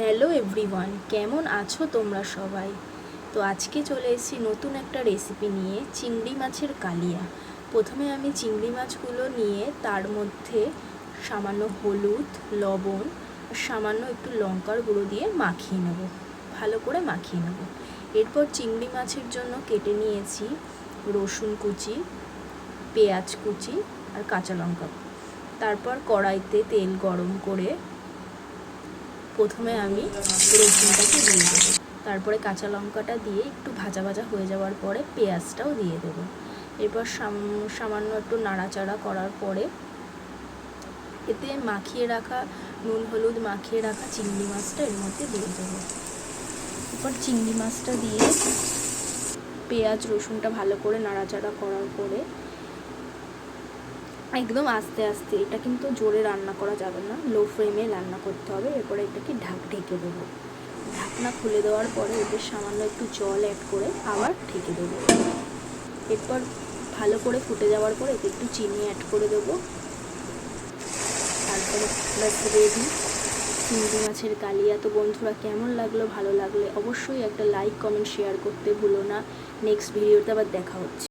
Hello everyone, কেমন আছো তোমরা সবাই? তো আজকে চলে এসেছি নতুন একটা রেসিপি নিয়ে, চিংড়ি মাছের কালিয়া। প্রথমে আমি চিংড়ি মাছগুলো নিয়ে তার মধ্যে সামান্য হলুদ, লবণ সামান্য একটু লঙ্কার গুঁড়ো দিয়ে মাখিয়ে নেব। ভালো করে মাখিয়ে নেব। এরপর চিংড়ি মাছের জন্য কেটে নিয়েছি রসুন কুচি, পেঁয়াজ কুচি আর কাঁচা লঙ্কা। তারপর কড়াইতে তেল গরম করে প্রথমে আমি রসুনটাকে দিয়ে দেবো। তারপরে কাঁচা লঙ্কাটা দিয়ে একটু ভাজা ভাজা হয়ে যাওয়ার পরে পেঁয়াজটাও দিয়ে দেবো। এরপর সাম- সামান্য একটু নাড়াচাড়া করার পরে এতে মাখিয়ে রাখা নুন, হলুদ মাখিয়ে রাখা চিংড়ি মাছটা এর মধ্যে দিয়ে দেবো। এরপর চিংড়ি মাছটা দিয়ে পেঁয়াজ রসুনটা ভালো করে নাড়াচাড়া করার পরে একদম আস্তে আস্তে, এটা কিন্তু জোরে রান্না করা যাবে না। লো ফ্লেমে রান্না করতে হবে, এরপরে এটাকে ঢাক ঢেকে দেবো। ঢাকনা খুলে দেওয়ার পরে এতে সামান্য একটু জল অ্যাড করে আবার ঢেকে দেবো। এরপর ভালো করে ফুটে যাওয়ার পর এতে একটু চিনি অ্যাড করে দেবো। তারপরে ব্যাস রেডি চিংড়ি মাছের কালিয়া। তো বন্ধুরা, কেমন লাগল, ভালো লাগলে অবশ্যই একটা লাইক কমেন্ট শেয়ার করতে ভুলো না। নেক্সট ভিডিওতে আবার দেখা হচ্ছে।